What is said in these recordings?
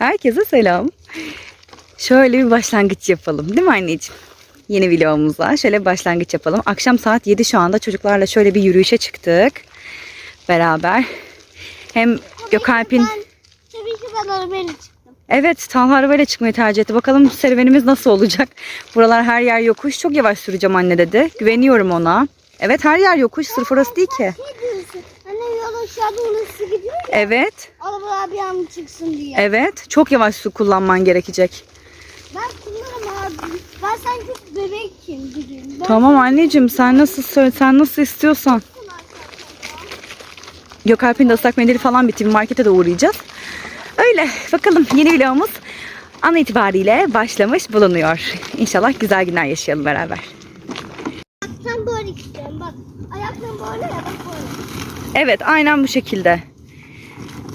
Herkese selam. Şöyle bir başlangıç yapalım değil mi anneciğim? Yeni vlogumuza şöyle bir başlangıç yapalım. Akşam saat 7 şu anda çocuklarla şöyle bir yürüyüşe çıktık. Beraber. Hem Gökalp'in... Ben, tabii ki ben arabayla çıktım. Evet Talha arabayla çıkmayı tercih etti. Bakalım serüvenimiz nasıl olacak? Buralar her yer yokuş. Çok yavaş süreceğim anne dedi. Güveniyorum ona. Evet her yer yokuş. Sırf orası değil ki. Şey aşağıda orası gidiyor ya. Evet. Arabalar bir an çıksın diye. Evet. Çok yavaş su kullanman gerekecek. Ben kullanırım abi. Ben sanki bebekim gibiyim. Ben Tamam anneciğim sen nasıl söyle sen nasıl istiyorsan. Gökalp'in de ıslak mendili falan bitti. Bir markete de uğrayacağız. Öyle bakalım yeni vlogumuz an itibariyle başlamış bulunuyor. İnşallah güzel günler yaşayalım beraber. Ayaktan böyle istiyorum bak. Ayaktan böyle ya bak böyle. Evet aynen bu şekilde.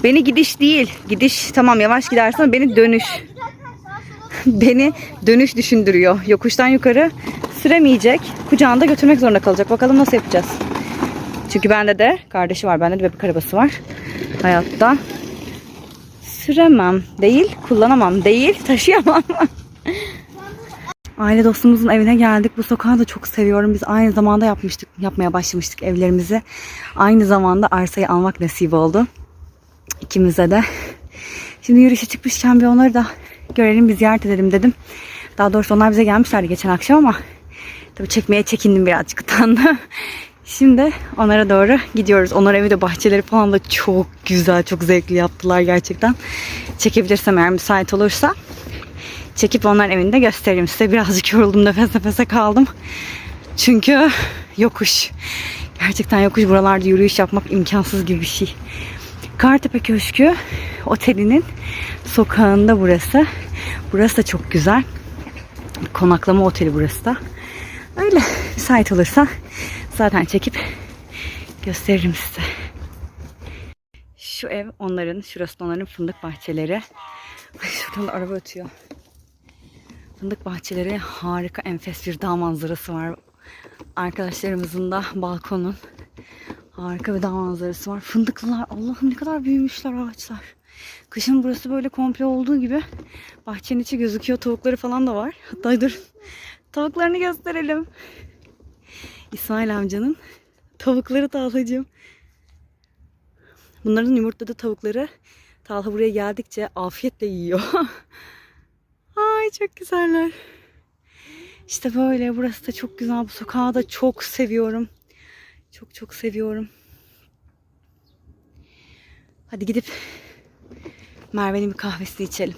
Beni gidiş değil. Gidiş tamam yavaş gidersen beni dönüş. Beni dönüş düşündürüyor. Yokuştan yukarı süremeyecek. Kucağında götürmek zorunda kalacak. Bakalım nasıl yapacağız. Çünkü bende de kardeşi var. Bende de bebek arabası var. Hayatta süremem. Değil, kullanamam. Değil, taşıyamam. Aile dostumuzun evine geldik. Bu sokağı da çok seviyorum. Biz aynı zamanda yapmıştık, yapmaya başlamıştık evlerimizi. Aynı zamanda arsayı almak nasip oldu. İkimize de. Şimdi yürüyüşe çıkmışken bir onları da görelim, bir ziyaret edelim dedim. Daha doğrusu onlar bize gelmişlerdi geçen akşam ama tabii çekmeye çekindim birazcık utandım. Şimdi onlara doğru gidiyoruz. Onların evi de bahçeleri falan da çok güzel, çok zevkli yaptılar gerçekten. Çekebilirsem eğer müsait olursa çekip onların evini de göstereyim size. Birazcık yoruldum, nefes nefese kaldım. Çünkü yokuş. Gerçekten yokuş. Buralarda yürüyüş yapmak imkansız gibi bir şey. Kartepe Köşkü otelinin sokağında burası. Burası da çok güzel. Konaklama oteli burası da. Öyle müsait olursa zaten çekip gösteririm size. Şu ev onların, şurası onların fındık bahçeleri. Ay şuradan da araba ötüyor. Fındık bahçeleri harika enfes bir dağ manzarası var. Arkadaşlarımızın da balkonun harika bir dağ manzarası var. Fındıklılar Allah'ım ne kadar büyümüşler ağaçlar. Kışın burası böyle komple olduğu gibi bahçenin içi gözüküyor. Tavukları falan da var. Hatta dur tavuklarını gösterelim. İsmail amcanın tavukları Talhacığım. Bunların yumurtladığı tavukları Talha buraya geldikçe afiyetle yiyor. Ay çok güzeller. İşte böyle burası da çok güzel. Bu sokağı da çok seviyorum. Çok çok seviyorum. Hadi gidip Merve'nin bir kahvesini içelim.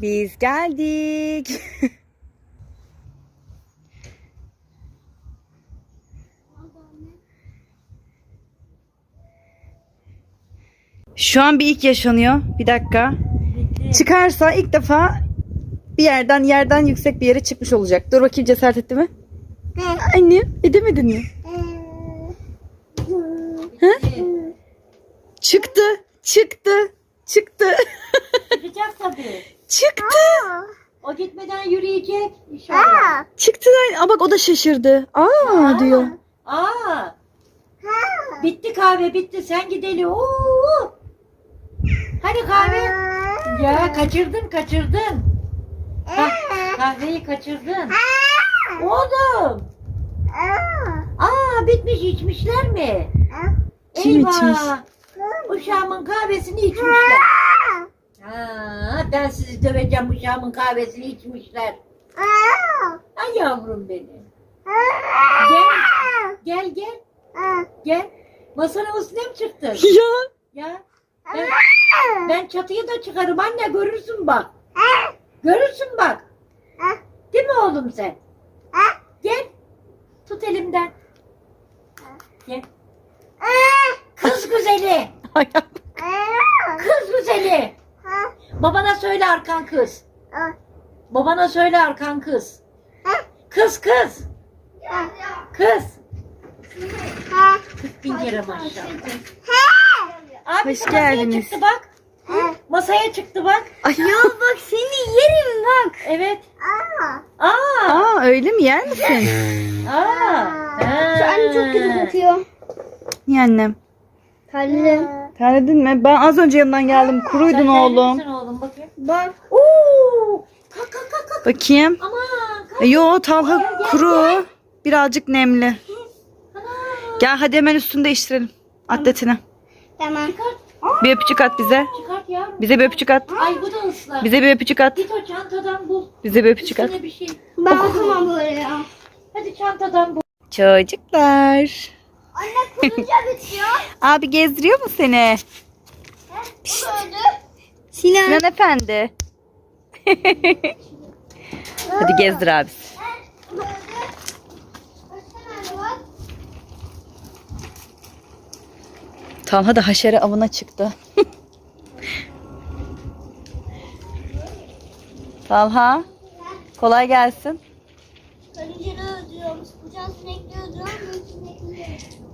Biz geldik. Şu an bir ilk yaşanıyor. Bir dakika. Çıkarsa ilk defa bir yerden yerden yüksek bir yere çıkmış olacak. Dur bakayım cesaret etti mi? Anne edemedin mi? Ha? Çıktı. Çıktı. Çıktı. Çıkacak tabii. Çıktı. O gitmeden yürüyecek inşallah. Çıktı. Aa bak o da şaşırdı. Aa diyor. Aa. Bitti kahve bitti. Sen gidelim. Oo. Hani kahve? Ya kaçırdın kaçırdın. Bak kahveyi kaçırdın. Oğlum. Aa bitmiş içmişler mi? Kim Eyvah. içmiş? Uşağımın kahvesini içmişler. Ha, ben sizi döveceğim uşağımın kahvesini içmişler. Ay yavrum benim. Gel. Gel gel. Gel. Masanın üstüne mi çıktın? Ya. Ya. Ben, ben çatıyı da çıkarım anne görürsün bak. Görürsün bak. Değil mi oğlum sen? Gel. Tut elimden. Gel. Kız güzeli. Kız güzeli. Babana söyle arkan kız. Babana söyle arkan kız. Kız kız. Kız. Kız bin kere maşallah. Abi Hoş kapıya geldiniz. Çıktı bak. Masaya çıktı bak. Ya bak seni yerim bak. Evet. Aa. Aa. Aa öyle mi yer misin? Aa. Şu anne çok kötü kokuyor. Niye annem? Terledim. Terledin mi? Ben az önce yanından geldim. Kuruydun Sen oğlum. terlemişsin oğlum bakayım. Bak. Oo. Kalk kalk kalk kalk. Bakayım. Aman. Kalk. E, Yo Talha kuru. Birazcık nemli. Ana. Gel hadi hemen üstünü değiştirelim. Atletini. Tamam. Bir öpücük at bize. Çıkart yavrum. Bize bir öpücük at. Ay bu da ıslak. Bize bir öpücük at. Git o çantadan bul. Bize bir öpücük at. Üstüne bir şey. Ben okumam böyle ya. Hadi çantadan bul. Çocuklar. Anne kurunca bitiyor. Abi gezdiriyor mu seni? Bu öldü. Sinan. Sinan Efendi. Hadi gezdir abi. Talha da haşere avına çıktı. Talha kolay gelsin.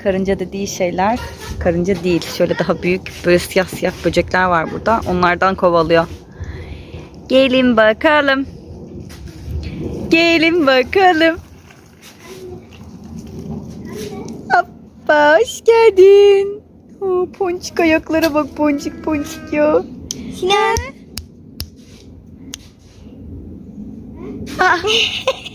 Karınca dediği şeyler karınca değil. Şöyle daha büyük böyle siyah siyah böcekler var burada. Onlardan kovalıyor. Gelin bakalım. Gelin bakalım. Hoppa hoş geldin. Oo, ponçik ayaklara bak ponçik ponçik ya. Sinan. Ah.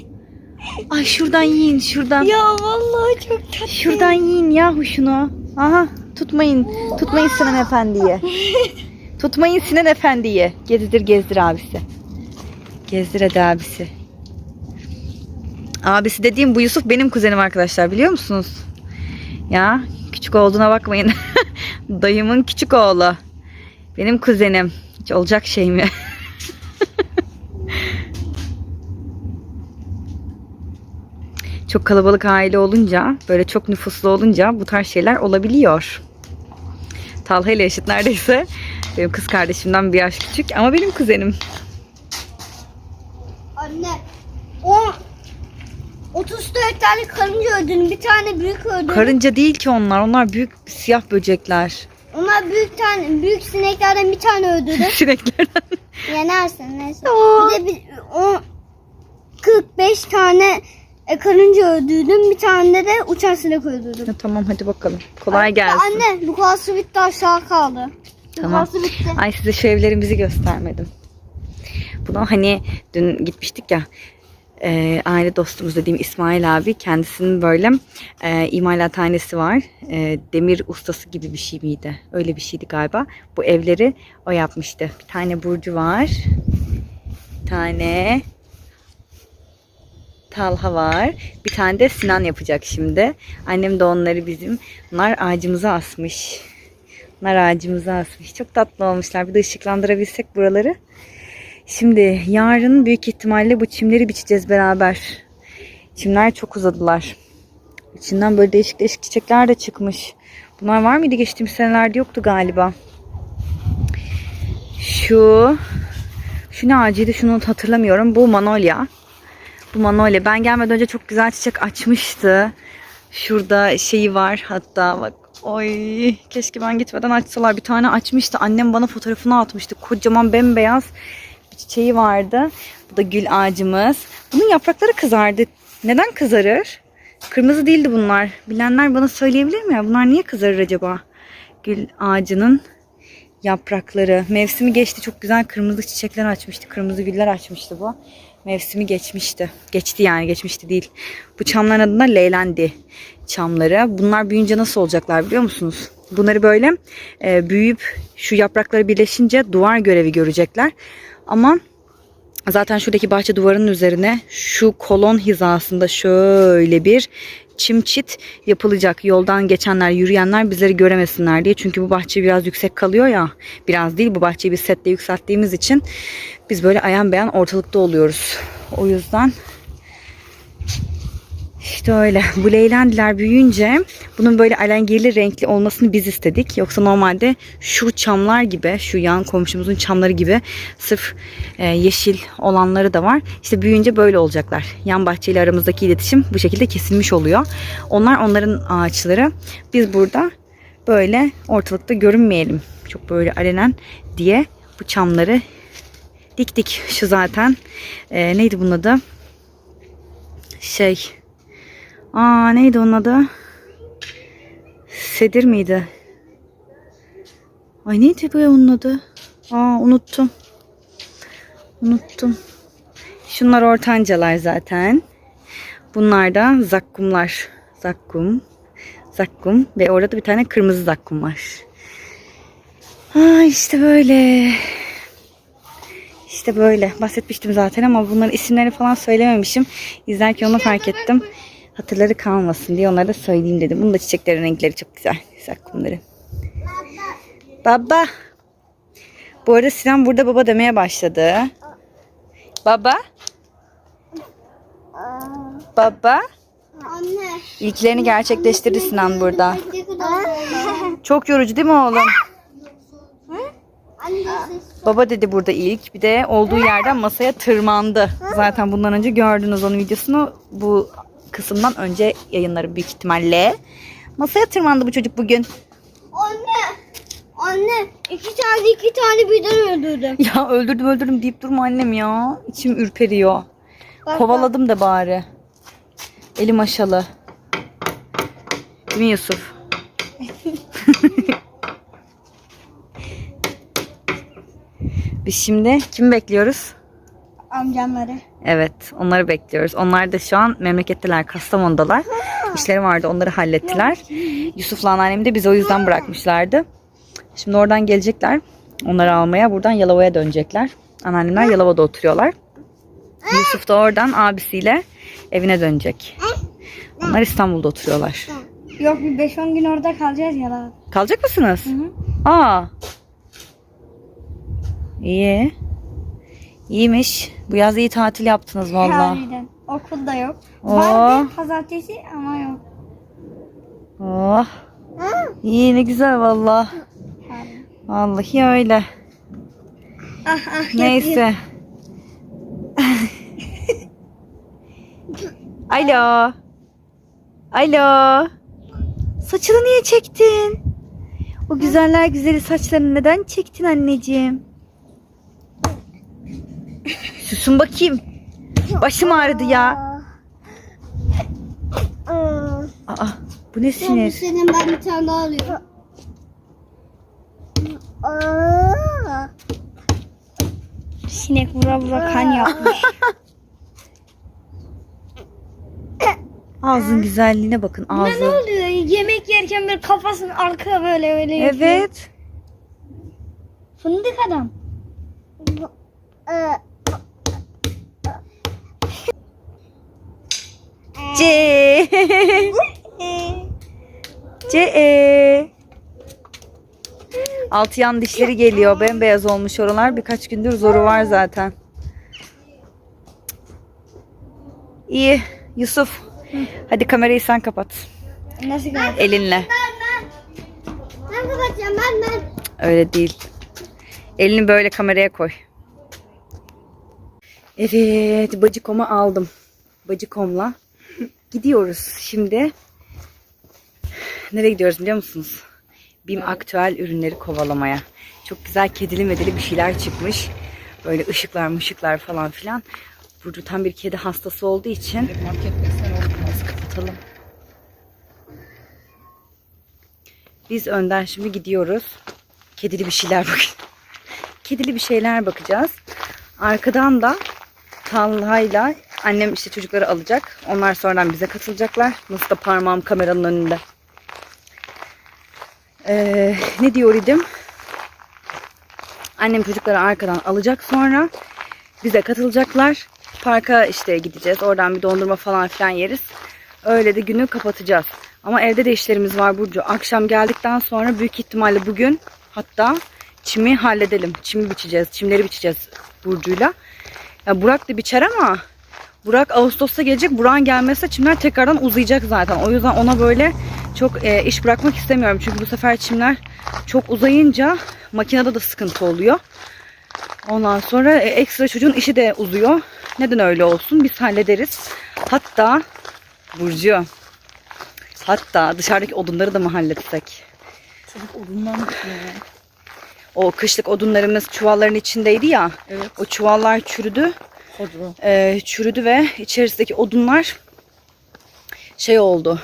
Ay şuradan yiyin şuradan. Ya vallahi çok tatlı. Şuradan yiyin yahu şunu. Aha tutmayın. Tutmayın Sinan Efendi'yi. Tutmayın Sinan Efendi'yi. Gezdir gezdir abisi. Gezdir hadi abisi. Abisi dediğim bu Yusuf benim kuzenim arkadaşlar biliyor musunuz? Ya küçük olduğuna bakmayın. Dayımın küçük oğlu. Benim kuzenim. Hiç olacak şey mi? çok kalabalık aile olunca, böyle çok nüfuslu olunca bu tarz şeyler olabiliyor. Talha ile eşit neredeyse. Benim kız kardeşimden bir yaş küçük ama benim kuzenim. Anne. O 34 tane karınca öldürdüm. Bir tane büyük öldürdüm. Karınca değil ki onlar. Onlar büyük siyah böcekler. Onlar büyük tane büyük sineklerden bir tane öldürdüm. Sineklerden. Yenersin neyse. Aa. Bir de bir, o 45 tane e, karınca öldürdüm. Bir tane de uçan sinek öldürdüm. Ya tamam hadi bakalım. Kolay Ya gelsin. Anne Lukası bitti aşağı kaldı. Tamam. Lukası bitti. Ay size şu evlerimizi göstermedim. Bunu hani dün gitmiştik ya. e, aile dostumuz dediğim İsmail abi kendisinin böyle e, imalathanesi var. E, demir ustası gibi bir şey miydi? Öyle bir şeydi galiba. Bu evleri o yapmıştı. Bir tane Burcu var. Bir tane Talha var. Bir tane de Sinan yapacak şimdi. Annem de onları bizim bunlar ağacımıza asmış. Nar ağacımıza asmış. Çok tatlı olmuşlar. Bir de ışıklandırabilsek buraları. Şimdi yarın büyük ihtimalle bu çimleri biçeceğiz beraber. Çimler çok uzadılar. İçinden böyle değişik değişik çiçekler de çıkmış. Bunlar var mıydı geçtiğimiz senelerde yoktu galiba. Şu şu ne ağacıydı şunu hatırlamıyorum. Bu manolya. Bu manolya. Ben gelmeden önce çok güzel çiçek açmıştı. Şurada şeyi var hatta bak. Oy keşke ben gitmeden açsalar. Bir tane açmıştı. Annem bana fotoğrafını atmıştı. Kocaman bembeyaz bir çiçeği vardı. Bu da gül ağacımız. Bunun yaprakları kızardı. Neden kızarır? Kırmızı değildi bunlar. Bilenler bana söyleyebilir mi? ya? Bunlar niye kızarır acaba? Gül ağacının yaprakları. Mevsimi geçti. Çok güzel kırmızı çiçekler açmıştı. Kırmızı güller açmıştı bu. Mevsimi geçmişti. Geçti yani geçmişti değil. Bu çamların adına leylendi çamları. Bunlar büyüyünce nasıl olacaklar biliyor musunuz? Bunları böyle e, büyüyüp şu yaprakları birleşince duvar görevi görecekler. Ama zaten şuradaki bahçe duvarının üzerine şu kolon hizasında şöyle bir çim çit yapılacak. Yoldan geçenler, yürüyenler bizleri göremesinler diye. Çünkü bu bahçe biraz yüksek kalıyor ya. Biraz değil bu bahçeyi bir setle yükselttiğimiz için biz böyle ayan beyan ortalıkta oluyoruz. O yüzden işte öyle. Bu leylendiler büyüyünce bunun böyle alengirli renkli olmasını biz istedik. Yoksa normalde şu çamlar gibi, şu yan komşumuzun çamları gibi sırf e, yeşil olanları da var. İşte büyüyünce böyle olacaklar. Yan bahçeyle aramızdaki iletişim bu şekilde kesilmiş oluyor. Onlar onların ağaçları. Biz burada böyle ortalıkta görünmeyelim. Çok böyle alenen diye Bu çamları diktik. Şu zaten. Ee, neydi bunun adı? Şey. Aa neydi onun adı? Sedir miydi? Ay neydi bu ya onun adı? Aa unuttum. Unuttum. Şunlar ortancalar zaten. Bunlar da zakkumlar. Zakkum. Zakkum. Ve orada da bir tane kırmızı zakkum var. Aa işte böyle. İşte böyle. Bahsetmiştim zaten ama bunların isimlerini falan söylememişim. İzlerken onu fark ettim. Hatırları kalmasın diye onlara da söyleyeyim dedim. Bunun da çiçeklerin renkleri çok güzel. Zakkumları. Baba. Bu arada Sinan burada baba demeye başladı. Baba. Baba. Anne. İlklerini gerçekleştirdi Sinan burada. Çok yorucu değil mi oğlum? Baba dedi burada ilk. Bir de olduğu yerden masaya tırmandı. Zaten bundan önce gördünüz onun videosunu. Bu kısımdan önce yayınları büyük ihtimalle. Masaya tırmandı bu çocuk bugün. Anne. Anne. iki tane iki tane birden öldürdüm. Ya öldürdüm öldürdüm deyip durma annem ya. İçim ürperiyor. Bak, Kovaladım da bari. Elim aşalı. Değil mi Yusuf? Biz şimdi kimi bekliyoruz? Amcamları. Evet, onları bekliyoruz. Onlar da şu an memleketteler, Kastamonu'dalar. İşleri vardı, onları hallettiler. Yusuf'la anneannemi de bizi o yüzden bırakmışlardı. Şimdi oradan gelecekler. Onları almaya, buradan Yalova'ya dönecekler. Anneannemler Yalova'da oturuyorlar. Yusuf da oradan abisiyle evine dönecek. Onlar İstanbul'da oturuyorlar. Yok bir 5-10 gün orada kalacağız ya da. Kalacak mısınız? Aa. İyi. İyiymiş. Bu yaz iyi tatil yaptınız vallahi. Harbiden. Okul da yok. Oo. Vardı pazartesi ama yok. Oh. İyi ne güzel vallahi. Vallahi öyle. Ah ah. Neyse. Alo. Alo. Saçını niye çektin? O güzeller güzeli saçlarını neden çektin anneciğim? Susun bakayım. Başım ağrıdı ya. Aa, bu ne sinir? Senin ben bir tane daha alıyorum. Sinek vura vura kan yapmış. Ağzın güzelliğine bakın ne ağzın. oluyor? Yemek yerken böyle kafasını arkaya böyle öyle yapıyor. Evet. Fındık adam. C. C. E. Altı yan dişleri geliyor. Bembeyaz olmuş oralar. Birkaç gündür zoru var zaten. İyi. Yusuf. Hadi kamerayı sen kapat. Nasıl kadar? Elinle. Ben kapatacağım ben ben. Öyle değil. Elini böyle kameraya koy. Evet, bacıkomu aldım. Bacıkomla gidiyoruz şimdi. Nereye gidiyoruz biliyor musunuz? BİM aktüel ürünleri kovalamaya. Çok güzel kedili medeli bir şeyler çıkmış. Böyle ışıklar mışıklar falan filan. Burcu tam bir kedi hastası olduğu için Kapımızı kapatalım. Biz önden şimdi gidiyoruz. Kedili bir şeyler bak. Kedili bir şeyler bakacağız. Arkadan da Talha'yla annem işte çocukları alacak. Onlar sonradan bize katılacaklar. Nasıl da parmağım kameranın önünde. Ee, ne diyor idim? Annem çocukları arkadan alacak sonra bize katılacaklar. Parka işte gideceğiz. Oradan bir dondurma falan filan yeriz. Öyle de günü kapatacağız. Ama evde de işlerimiz var Burcu. Akşam geldikten sonra büyük ihtimalle bugün hatta çimi halledelim. Çimi biçeceğiz. Çimleri biçeceğiz Burcu'yla. Ya Burak da biçer ama Burak Ağustos'ta gelecek. Burak'ın gelmezse çimler tekrardan uzayacak zaten. O yüzden ona böyle çok e, iş bırakmak istemiyorum. Çünkü bu sefer çimler çok uzayınca makinede de sıkıntı oluyor. Ondan sonra e, ekstra çocuğun işi de uzuyor. Neden öyle olsun? Biz hallederiz. Hatta Burcu hatta dışarıdaki odunları da mı halletsek? Çocuk odundan O kışlık odunlarımız çuvalların içindeydi ya. Evet. O çuvallar çürüdü. Ee, çürüdü ve içerisindeki odunlar şey oldu.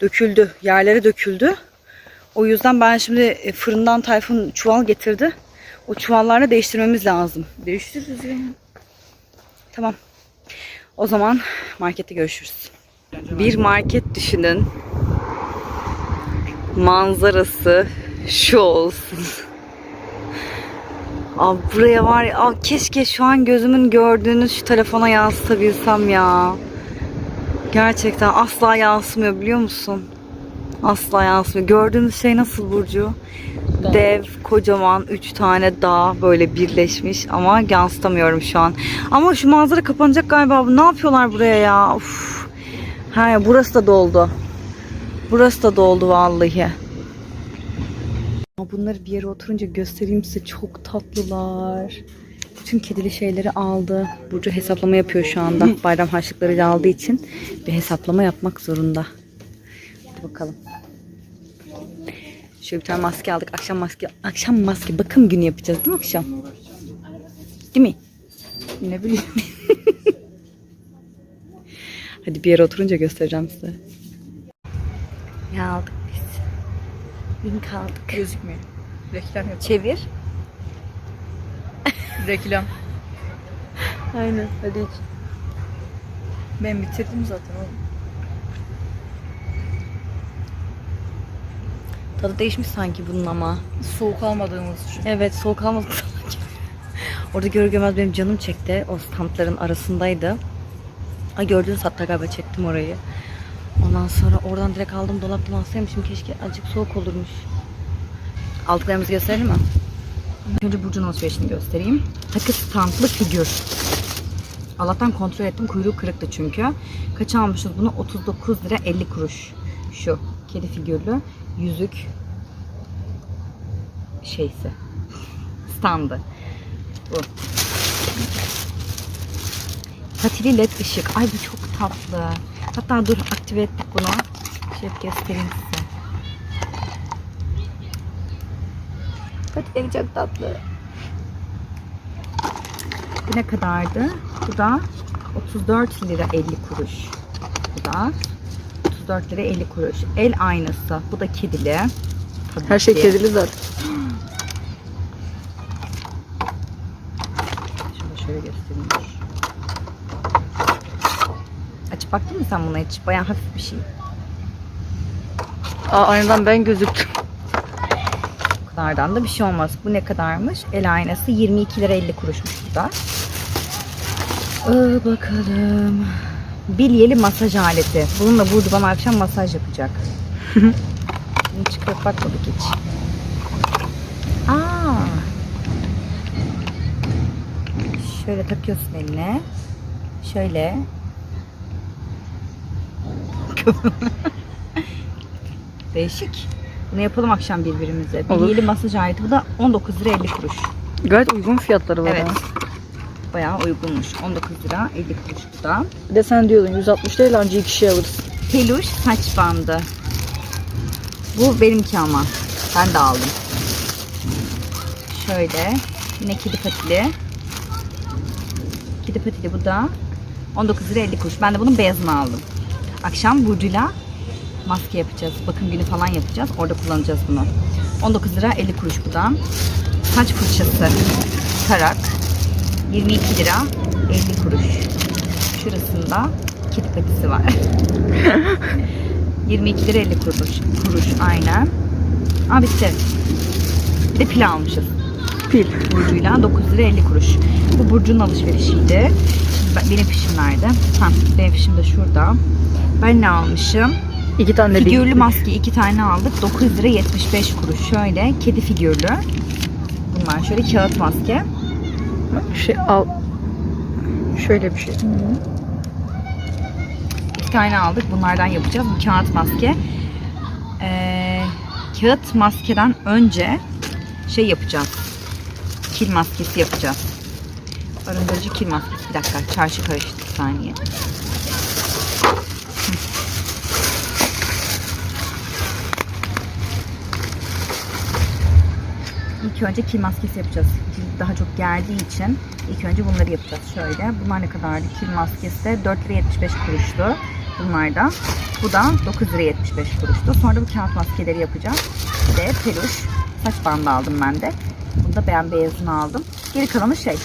Döküldü. Yerlere döküldü. O yüzden ben şimdi e, fırından Tayfun çuval getirdi. O çuvallarla değiştirmemiz lazım. Değiştiririz ya. Tamam. O zaman markette görüşürüz. Bir market düşünün. Manzarası şu olsun. Abi buraya var ya, aa, keşke şu an gözümün gördüğünüz şu telefona yansıtabilsem ya. Gerçekten asla yansımıyor biliyor musun? Asla yansımıyor. Gördüğünüz şey nasıl Burcu? Dağ. Dev, kocaman üç tane dağ böyle birleşmiş ama yansıtamıyorum şu an. Ama şu manzara kapanacak galiba. Ne yapıyorlar buraya ya? Uf. Ha burası da doldu. Burası da doldu vallahi. Bunları bir yere oturunca göstereyim size. Çok tatlılar. Bütün kedili şeyleri aldı. Burcu hesaplama yapıyor şu anda. Bayram harçlıklarıyla aldığı için bir hesaplama yapmak zorunda. Hadi bakalım. Şöyle bir tane maske aldık. Akşam maske, akşam maske bakım günü yapacağız değil mi akşam? Değil mi? Ne bileyim. Hadi bir yere oturunca göstereceğim size. Ne aldık biz? Link aldık. Gözükmüyor. Reklam yap. Çevir. Reklam. Aynen. Hadi iç. Ben bitirdim zaten oğlum. Tadı değişmiş sanki bunun ama. Soğuk almadığımız için. Evet soğuk almadık sanki. Orada görür görmez benim canım çekti. O standların arasındaydı. Ay gördünüz hatta galiba çektim orayı. Ondan sonra oradan direkt aldım dolaptan alsaymışım. Keşke azıcık soğuk olurmuş. Aldıklarımızı gösterelim mi? Önce Burcu'nun alışverişini göstereyim. Takı standlı figür. Allah'tan kontrol ettim. Kuyruğu kırıktı çünkü. Kaç almışız bunu? 39 lira 50 kuruş. Şu kedi figürlü yüzük şeysi. Standı. Bu. Patili led ışık. Ay bu çok tatlı. Hatta dur aktive ettik bunu. Şöyle göstereyim size. Patileri çok tatlı. Bu ne kadardı? Bu da 34 lira 50 kuruş. Bu da 34 lira 50 kuruş. El aynası. Bu da kedili. Tabii Her şey ki. kedili zaten. Şöyle şöyle göstereyim. Açıp baktın mı sen buna hiç? Bayağı hafif bir şey. Aa, aynadan ben gözüktüm. Bu kadardan da bir şey olmaz. Bu ne kadarmış? El aynası 22 lira 50 kuruşmuş bu da. Ee, bakalım. Bilyeli masaj aleti. Bununla Burcu bana akşam masaj yapacak. Bunu çıkarıp bakmadık hiç. Aa. Şöyle takıyorsun eline. Şöyle. Değişik. Bunu yapalım akşam birbirimize. Olur. Masaj aleti. Bu da 19 lira 50 kuruş. Gayet uygun fiyatları var. Evet. ha. Bayağı uygunmuş. 19 lira 50 kuruş bu da. Bir de sen diyordun 160 değil anca iki şey alırız. Peluş saç bandı. Bu benimki ama. Ben de aldım. Şöyle. Yine kedi patili. Kedi patili bu da. 19 lira 50 kuruş. Ben de bunun beyazını aldım. Akşam Burcu'yla maske yapacağız. Bakım günü falan yapacağız. Orada kullanacağız bunu. 19 lira 50 kuruş bu da. Saç fırçası. Tarak. 22 lira 50 kuruş. Şurasında kedi patisi var. 22 lira 50 kuruş. Kuruş aynen. Aa bitti. Bir de pil almışız. Pil. Burcu'yla 9 lira 50 kuruş. Bu Burcu'nun alışverişiydi. Benim fişim nerede? Ha, benim fişim de şurada. Ben ne almışım? İki tane de Figürlü maske iki tane aldık. 9 lira 75 kuruş. Şöyle kedi figürlü. Bunlar şöyle kağıt maske. Şey al. Şöyle bir şey. İki tane aldık. Bunlardan yapacağız. Bu kağıt maske. Ee, kağıt maskeden önce şey yapacağız. Kil maskesi yapacağız. Arındırıcı kil maskesi. Bir dakika. Çarşı karıştı. Saniye. İlk önce kil maskesi yapacağız. Cilt daha çok gerdiği için ilk önce bunları yapacağız. Şöyle. Bunlar ne kadardı? Kil maskesi de 4 lira 75 kuruştu. Bunlar da. Bu da 9 lira 75 kuruştu. Sonra bu kağıt maskeleri yapacağız. Bir de peluş. Saç bandı aldım ben de. Bunu da ben beyazını aldım. Geri kalanı şey.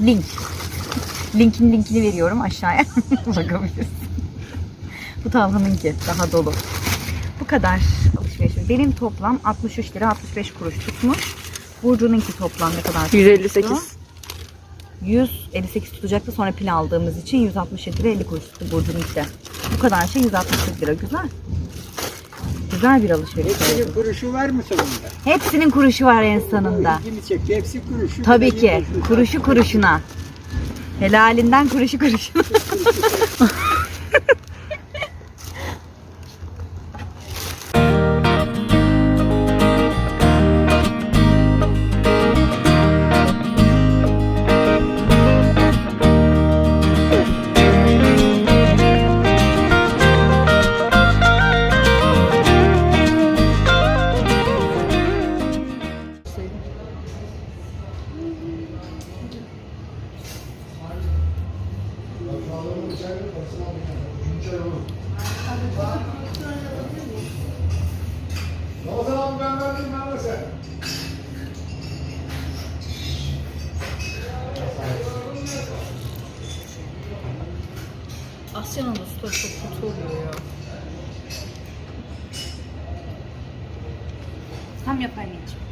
Link. Linkin linkini veriyorum aşağıya. Bakabilirsin. Bu Talhan'ınki. Daha dolu. Bu kadar alışverişim. Benim toplam 63 lira 65 kuruş tutmuş. Burcu'nunki toplam ne kadar tutmuştu? 158. 158 tutacaktı sonra pil aldığımız için 167 lira 50 kuruş tuttu Burcu'nunki de. Bu kadar şey 168 lira. Güzel. Güzel bir alışveriş oldu. Hepsinin kuruşu var mı sonunda? Hepsinin kuruşu var en sonunda. İlgimi çekti. Hepsi kuruşu. Tabii ki. kuruşu. Kuruşu kuruşuna. Helalinden kuruşu kuruşuna. Asya'nın usta çok kötü oluyor ya. Tam yap anneciğim.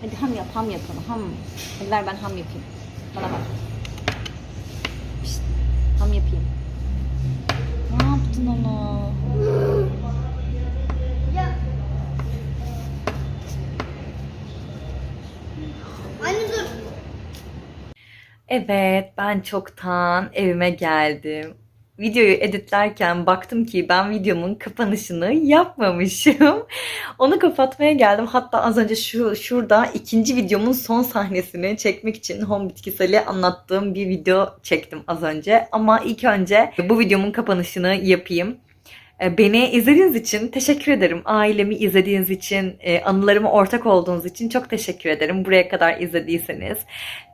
Hadi ham yap, ham yapalım. Ham. Hadi ver ben ham yapayım. Evet, ben çoktan evime geldim. Videoyu editlerken baktım ki ben videomun kapanışını yapmamışım. Onu kapatmaya geldim. Hatta az önce şu şurada ikinci videomun son sahnesini çekmek için home bitkiseli anlattığım bir video çektim az önce. Ama ilk önce bu videomun kapanışını yapayım. E, Beni izlediğiniz için teşekkür ederim. Ailemi izlediğiniz için, e, anılarıma ortak olduğunuz için çok teşekkür ederim. Buraya kadar izlediyseniz.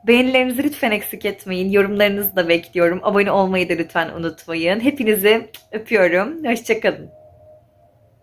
Beğenilerinizi lütfen eksik etmeyin. Yorumlarınızı da bekliyorum. Abone olmayı da lütfen unutmayın. Hepinizi öpüyorum. Hoşçakalın.